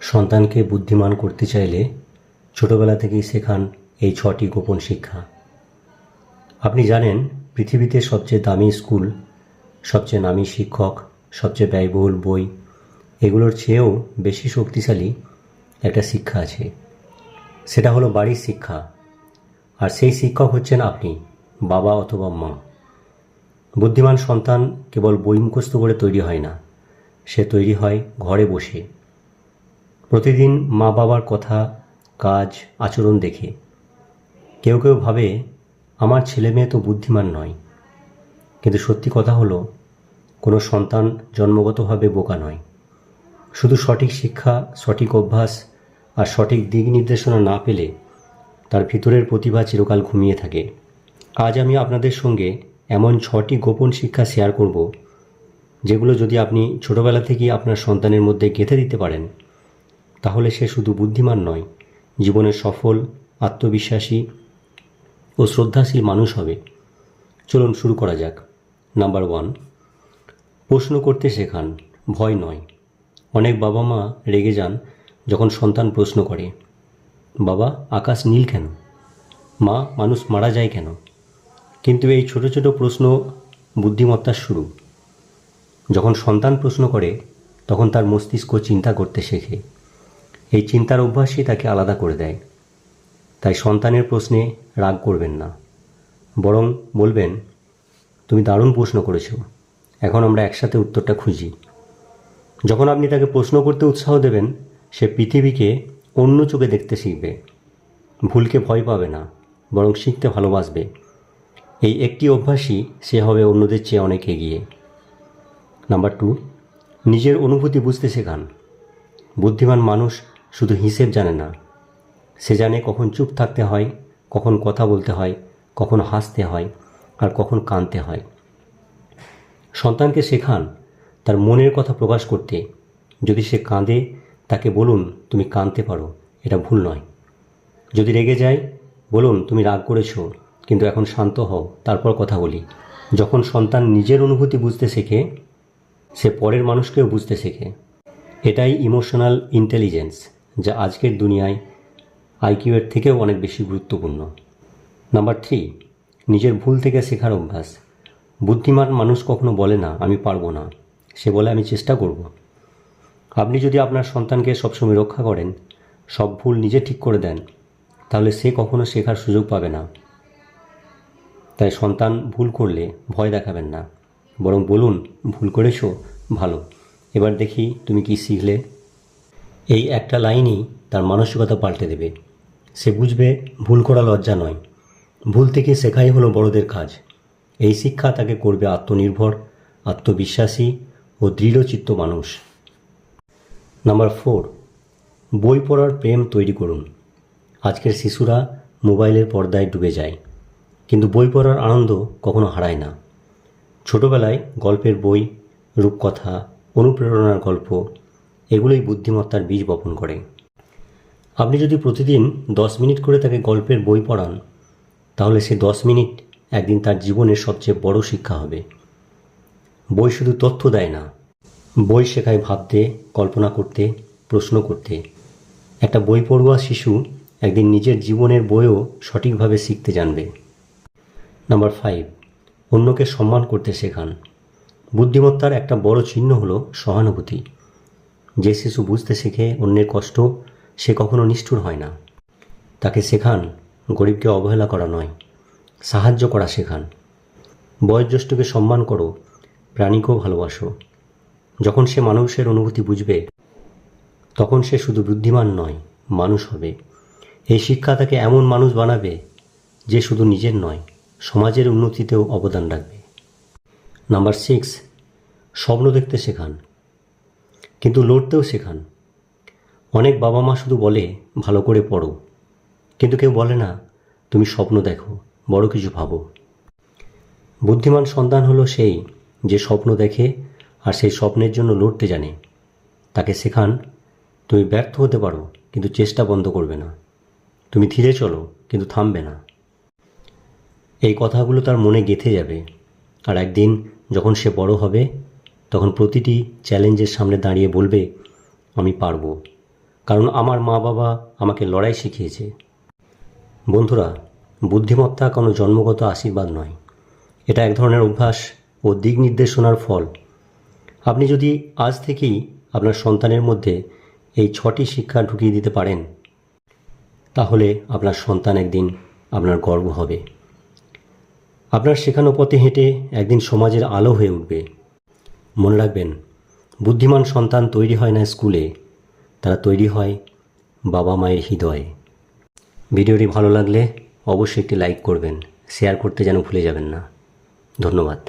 সন্তানকে বুদ্ধিমান করতে চাইলে ছোটবেলা থেকেই শেখান এই ছটি গোপন শিক্ষা। আপনি জানেন, পৃথিবীতে সবচেয়ে দামি স্কুল, সবচেয়ে নামী শিক্ষক, সবচেয়ে ব্যয়বহুল বই, এগুলোর চেয়েও বেশি শক্তিশালী একটা শিক্ষা আছে। সেটা হলো বাড়ির শিক্ষা। আর সেই শিক্ষক হচ্ছেন আপনি, বাবা অথবা মা। বুদ্ধিমান সন্তান কেবল বই মুখস্থ করে তৈরি হয় না, সে তৈরি হয় ঘরে বসে। প্রতিদিন মা বাবার কথা, কাজ, আচরণ দেখে। কেউ কেউ ভাবে, আমার ছেলে মেয়ে তো বুদ্ধিমান নয়। কিন্তু সত্যি কথা হলো, কোনো সন্তান জন্মগতভাবে বোকা নয়। শুধু সঠিক শিক্ষা, সঠিক অভ্যাস আর সঠিক দিক নির্দেশনা না পেলে তার ভিতরের প্রতিভা চিরকাল ঘুমিয়ে থাকে। আজ আমি আপনাদের সঙ্গে এমন ছটি গোপন শিক্ষা শেয়ার করব, যেগুলো যদি আপনি ছোটবেলা থেকেই আপনার সন্তানের মধ্যে গেঁথে দিতে পারেন তাহলে সে শুধু বুদ্ধিমান নয় জীবনে সফল, আত্মবিশ্বাসী ও শ্রদ্ধাশীল মানুষ হবে। চলুন শুরু করা যাক। নাম্বার ওয়ান, প্রশ্ন করতে শেখান, ভয় নয়। অনেক বাবা মা রেগে যান যখন সন্তান প্রশ্ন করে, বাবা, আকাশ নীল কেন? মা, মানুষ মারা যায় কেন? কিন্তু এই ছোট ছোট প্রশ্ন বুদ্ধিমত্তার শুরু। যখন সন্তান প্রশ্ন করে, তখন তার মস্তিষ্ক চিন্তা করতে শেখে। এই চিন্তার অভ্যাসই তাকে আলাদা করে দেয়। তাই সন্তানের প্রশ্নে রাগ করবেন না। বরং বলবেন, তুমি দারুণ প্রশ্ন করেছ। এখন আমরা একসাথে উত্তরটা খুঁজি। যখন আপনি তাকে প্রশ্ন করতে উৎসাহ দেবেন, সে পৃথিবীকে অন্য চোখে দেখতে শিখবে। ভুলকে ভয় পাবে না, বরং শিখতে ভালোবাসবে। এই একটি অভ্যাসই সে হবে অন্যদের চেয়ে অনেক এগিয়ে। নাম্বার টু, নিজের অনুভূতি বুঝতে শেখান। বুদ্ধিমান মানুষ শুধু হিসেব জানে না। সে জানে কখন চুপ থাকতে হয়, কখন কথা বলতে হয়, কখন হাসতে হয় আর কখন কাঁদতে হয়। সন্তানকে শেখান তার মনের কথা প্রকাশ করতে। যদি সে কাঁদে, তাকে বলুন, তুমি কাঁদতে পারো, এটা ভুল নয়। যদি রেগে যায়, বলুন, তুমি রাগ করেছ, কিন্তু এখন শান্ত হও, তারপর কথা বলি। যখন সন্তান নিজের অনুভূতি বুঝতে শেখে, সে পরের মানুষকেও বুঝতে শেখে। এটাই ইমোশনাল ইন্টেলিজেন্স যা আজকের দুনিয়ায় আইকিউ এর থেকেও অনেক বেশি গুরুত্বপূর্ণ। নাম্বার থ্রি, নিজের ভুল থেকে শেখার অভ্যাস। বুদ্ধিমান মানুষ কখনো বলে না, আমি পারব না। সে বলে, আমি চেষ্টা করব। আপনি যদি আপনার সন্তানকে সবসময় রক্ষা করেন, সব ভুল নিজে ঠিক করে দেন, তাহলে সে কখনো শেখার সুযোগ পাবে না। তাই সন্তান ভুল করলে ভয় দেখাবেন না, বরং বলুন, ভুল করেছ? ভালো। এবার দেখি তুমি কি শিখলে? এই একটা লাইনই তার মানসিকতা পাল্টে দেবে। সে বুঝবে ভুল করা লজ্জা নয়। ভুল থেকে শেখাই হলো বড়দের কাজ। এই শিক্ষা তাকে করবে আত্মনির্ভর, আত্মবিশ্বাসী ও দৃঢ়চিত্ত মানুষ। নাম্বার ফোর, বই পড়ার প্রেম তৈরি করুন। আজকের শিশুরা মোবাইলের পর্দায় ডুবে যায়, কিন্তু বই পড়ার আনন্দ কখনো হারায় না। ছোটবেলায় গল্পের বই, রূপকথা, অনুপ্রেরণার গল্প এগুলোই বুদ্ধিমত্তার বীজ বপন করে। আপনি যদি প্রতিদিন দশ মিনিট করে তাকে গল্পের বই পড়ান, তাহলে সে দশ মিনিট একদিন তার জীবনের সবচেয়ে বড় শিক্ষা হবে। বই শুধু তথ্য দেয় না, বই শেখায় ভাবতে, কল্পনা করতে, প্রশ্ন করতে। একটা বই পড়ুয়া শিশু একদিন নিজের জীবনের বইও সঠিকভাবে শিখতে জানবে। নাম্বার ফাইভ, অন্যকে সম্মান করতে শেখান। বুদ্ধিমত্তার একটা বড় চিহ্ন হলো সহানুভূতি। যে শিশু বুঝতে শেখে অন্যের কষ্ট, সে কখনো নিষ্ঠুর হয় না। তাকে শেখান, গরিবকে অবহেলা করা নয়, সাহায্য করা শেখান। বয়োজ্যেষ্ঠকে সম্মান করো, প্রাণীকেও ভালোবাসো। যখন সে মানুষের অনুভূতি বুঝবে, তখন সে শুধু বুদ্ধিমান নয়, মানুষ হবে। এই শিক্ষা তাকে এমন মানুষ বানাবে, যে শুধু নিজের নয়, সমাজের উন্নতিতেও অবদান রাখবে। নাম্বার সিক্স, স্বপ্ন দেখতে শেখান। কিন্তু লড়তেও শেখান। অনেক বাবা মা শুধু বলে, ভালো করে পড়ো। কিন্তু কেউ বলে না, তুমি স্বপ্ন দেখো, বড় কিছু ভাবো। বুদ্ধিমান সন্তান হলো সেই যে স্বপ্ন দেখে আর সেই স্বপ্নের জন্য লড়তে জানে। তাকে শেখান, তুমি ব্যর্থ হতে পারো, কিন্তু চেষ্টা বন্ধ করবে না। তুমি ধীরে চলো, কিন্তু থামবে না। এই কথাগুলো তার মনে গেঁথে যাবে। আর একদিন যখন সে বড় হবে তখন প্রতিটি চ্যালেঞ্জের সামনে দাঁড়িয়ে বলবে, আমি পারব। কারণ আমার মা বাবা আমাকে লড়াই শিখিয়েছে। বন্ধুরা, বুদ্ধিমত্তা কোনো জন্মগত আশীর্বাদ নয়। এটা এক ধরনের অভ্যাস ও দিক নির্দেশনার ফল। আপনি যদি আজ থেকেই আপনার সন্তানের মধ্যে এই ছটি শিক্ষা ঢুকিয়ে দিতে পারেন, তাহলে আপনার সন্তান একদিন আপনার গর্ব হবে। আপনার শেখানো পথে হেঁটে একদিন সমাজের আলো হয়ে উঠবে। মনে রাখবেন, বুদ্ধিমান সন্তান তৈরি হয় না স্কুলে, তারা তৈরি হয় বাবা মায়ের হৃদয়ে। ভিডিওটি ভালো লাগলে অবশ্যই একটি লাইক করবেন, শেয়ার করতে যেন ভুলে যাবেন না। ধন্যবাদ।